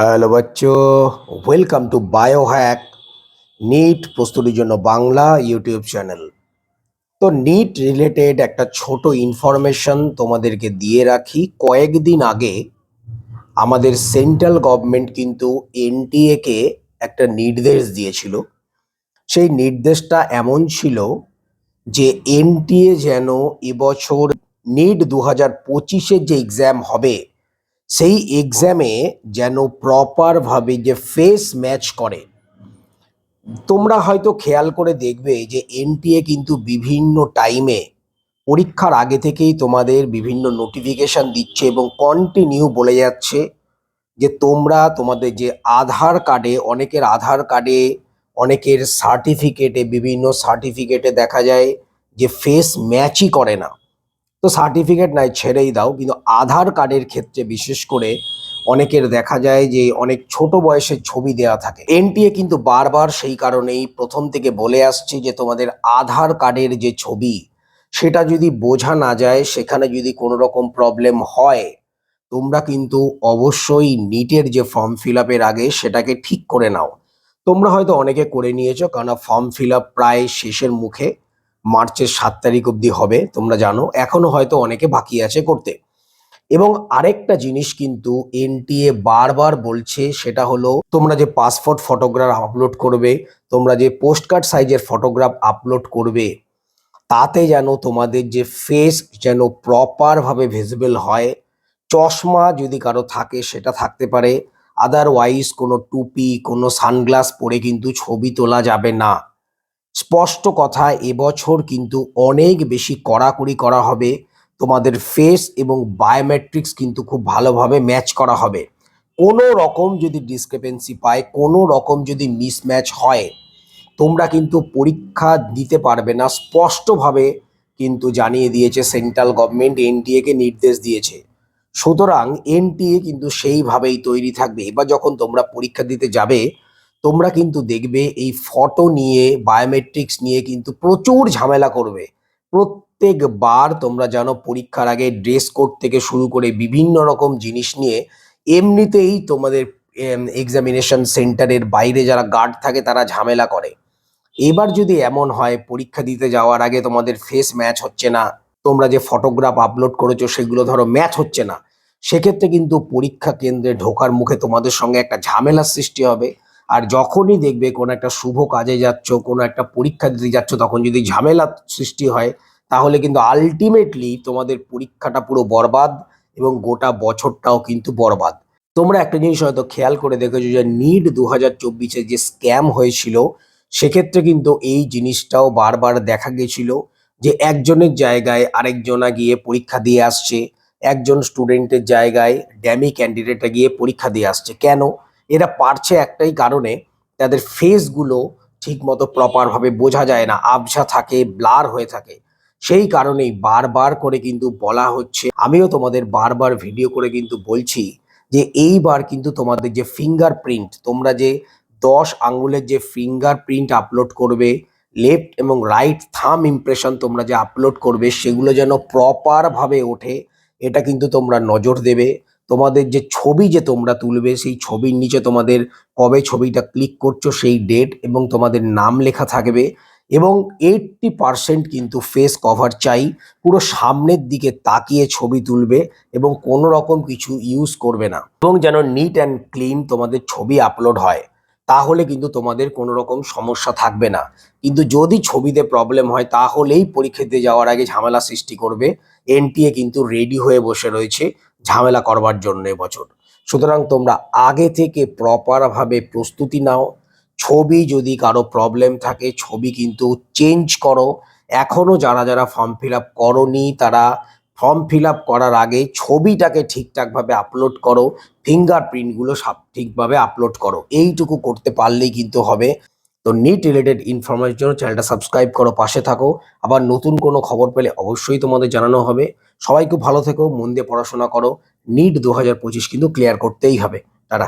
Hello বাচ্চো welcome to bio hack NEET প্রস্তুতির জন্য Bangla YouTube channel. তো নিট রিলেটেড একটা ছোট ইনফরমেশন তোমাদেরকে দিয়ে রাখি, কয়েকদিন আগে আমাদের সেন্ট্রাল গভর্নমেন্ট কিন্তু এনটিএ কে একটা নির্দেশ দিয়েছিল। সেই নির্দেশটা এমন ছিল যে এনটিএ যেন এবছর নিট দু হাজার পঁচিশের যে এক্সাম হবে সেই এক্সামে যেন প্রপারভাবে যে ফেস ম্যাচ করে, তোমরা হয়তো খেয়াল করে দেখবে যে এনটিএ কিন্তু বিভিন্ন টাইমে পরীক্ষার আগে থেকেই তোমাদের বিভিন্ন নোটিফিকেশন দিচ্ছে এবং কন্টিনিউ বলে যাচ্ছে যে তোমরা তোমাদের যে আধার কার্ডে অনেকের আধার কার্ডে অনেকের সার্টিফিকেটে বিভিন্ন সার্টিফিকেটে দেখা যায় যে ফেস ম্যাচই করে না। তো সার্টিফিকেট নাই, ছেড়েই দাও। কিন্তু আধার কার্ডের ক্ষেত্রে বিশেষ করে অনেকের দেখা যায় যে অনেক ছোট বয়সের ছবি দেওয়া থাকে। এনটিএ কিন্তু বারবার সেই কারণেই প্রথম থেকে বলে আসছে যে তোমাদের আধার কার্ডের যে ছবি, সেটা যদি বোঝা না যায়, সেখানে যদি কোনো রকম প্রবলেম হয়, তোমরা কিন্তু অবশ্যই নিটের যে ফর্ম ফিল আপের আগে সেটাকে ঠিক করে নাও। তোমরা হয়তো অনেকে করে নিয়েছো কারণ ফর্ম ফিল আপ প্রায় শেষের মুখে। মার্চের সাত তারিখ অবধি হবে, তোমরা জানো। এখনও হয়তো অনেকে বাকি আছে করতে। এবং আরেকটা জিনিস কিন্তু এনটিএ বারবার বলছে, সেটা হলো তোমরা যে পাসপোর্ট ফটোগ্রাফ আপলোড করবে, তোমরা যে পোস্ট কার্ড সাইজের ফটোগ্রাফ আপলোড করবে, তাতে যেন তোমাদের যে ফেস যেন প্রপারভাবে ভিজিবল হয়। চশমা যদি কারও থাকে, সেটা থাকতে পারে। আদারওয়াইজ কোনো টুপি, কোনো সানগ্লাস পরে কিন্তু ছবি তোলা যাবে না। স্পষ্ট কথা, এবছর কিন্তু অনেক বেশি কড়াকড়ি করা হবে। তোমাদের ফেস এবং বায়োমেট্রিক্স কিন্তু খুব ভালোভাবে ম্যাচ করা হবে। কোনো রকম যদি ডিসক্রিপেন্সি পায়, কোনো রকম যদি মিসম্যাচ হয়, তোমরা কিন্তু পরীক্ষা দিতে পারবে না। স্পষ্টভাবে কিন্তু জানিয়ে দিয়েছে সেন্ট্রাল গভর্নমেন্ট, এনটিএ কে নির্দেশ দিয়েছে। সুতরাং এনটিএ কিন্তু সেইভাবেই তৈরি থাকবে। এবার যখন তোমরা পরীক্ষা দিতে যাবে তোমরা কিন্তু দেখবে এই ফটো নিয়ে বায়োমেট্রিক্স নিয়ে কিন্তু প্রচুর ঝামেলা করবে। প্রত্যেকবার তোমরা জানো পরীক্ষার আগে ড্রেস কোড থেকে শুরু করে বিভিন্ন রকম জিনিস নিয়ে এমনিতেই তোমাদের এক্সামিনেশন সেন্টারের বাইরে যারা গার্ড থাকে তারা ঝামেলা করে। এবার যদি এমন হয়, পরীক্ষা দিতে যাওয়ার আগে তোমাদের ফেস ম্যাচ হচ্ছে না, তোমরা যে ফটোগ্রাফ আপলোড করেছ সেগুলো ধরো ম্যাচ হচ্ছে না, সেক্ষেত্রে কিন্তু পরীক্ষা কেন্দ্রে ঢোকার মুখে তোমাদের সঙ্গে একটা ঝামেলার সৃষ্টি হবে। আর যখনই দেখবে কোনো একটা শুভ কাজে যাচ্ছ, কোনো একটা পরীক্ষা দিতে যাচ্ছ, তখন যদি ঝামেলা সৃষ্টি হয়, তাহলে কিন্তু আলটিমেটলি তোমাদের পরীক্ষাটা পুরো বরবাদ এবং গোটা বছরটাও কিন্তু বরবাদ। তোমরা একটা জিনিস হয়তো খেয়াল করে দেখেছ যে নিট দু হাজার চব্বিশে যে স্ক্যাম হয়েছিল, সেক্ষেত্রে কিন্তু এই জিনিসটাও বারবার দেখা গেছিল যে একজনের জায়গায় আরেকজনা গিয়ে পরীক্ষা দিয়ে আসছে, একজন স্টুডেন্টের জায়গায় ড্যামি ক্যান্ডিডেটটা গিয়ে পরীক্ষা দিয়ে আসছে। কেন? এরা পারছে একটাই কারণে তাদের ফেসগুলো ঠিক মতো প্রপারভাবে বোঝা যায় না, আবছা থাকে ব্লার হয়ে থাকে। সেই কারণেই বারবার করে কিন্তু বলা হচ্ছে, আমিও তোমাদের বারবার ভিডিও করে কিন্তু বলছি যে এইবার কিন্তু তোমাদের যে ফিঙ্গার প্রিন্ট তোমরা যে দশ আঙ্গুলের যে ফিঙ্গার প্রিন্ট আপলোড করবে লেফট এবং রাইট থাম ইমপ্রেশন তোমরা যে আপলোড করবে, সেগুলো যেন প্রপারভাবে ওঠে, এটা কিন্তু তোমরা নজর দেবে। তোমাদের যে ছবি যে তোমরা তুলবে, সেই ছবির নিচে তোমাদের কবে ছবিটা ক্লিক করছ, সেই ডেট এবং তোমাদের নাম লেখা থাকবে এবং এইটটি পারসেন্ট কিন্তু ফেস কভার চাই, পুরো সামনের দিকে তাকিয়ে ছবি তুলবে এবং কোনো রকম কিছু ইউজ করবে না এবং যেন নিট অ্যান্ড ক্লিন তোমাদের ছবি আপলোড হয়, তাহলে কিন্তু তোমাদের কোনো রকম সমস্যা থাকবে না। কিন্তু যদি ছবিতে প্রবলেম হয়, তাহলেই পরীক্ষাতে যাওয়ার আগে ঝামেলা সৃষ্টি করবে এনটিএ কিন্তু রেডি হয়ে বসে রয়েছে। ঝামেলা করবার জন্য এবছর সুতরাং তোমরা আগে থেকে প্রপারভাবে প্রস্তুতি নাও। ছবি যদি কারও প্রবলেম থাকে, ছবি কিন্তু চেঞ্জ করো। এখনও যারা যারা ফর্ম ফিল আপ করনি, তারা ফর্ম ফিল আপ করার আগে ছবিটাকে ঠিকঠাকভাবে আপলোড করো। ফিঙ্গারপ্রিন্টগুলো সব ঠিকভাবে আপলোড করো। এইটুকু করতে পারলেই কিন্তু হবে। তো নিট রিলেটেড ইনফরমেশন জন্য চ্যানেলটা সাবস্ক্রাইব করো, পাশে থাকো। আবার নতুন কোনো খবর পেলে অবশ্যই তোমাদের জানানো হবে। সবাই খুব ভালো থেকো, মন দিয়ে পড়াশোনা করো। নিট দু হাজার পঁচিশ কিন্তু ক্লিয়ার করতেই হবে। তারা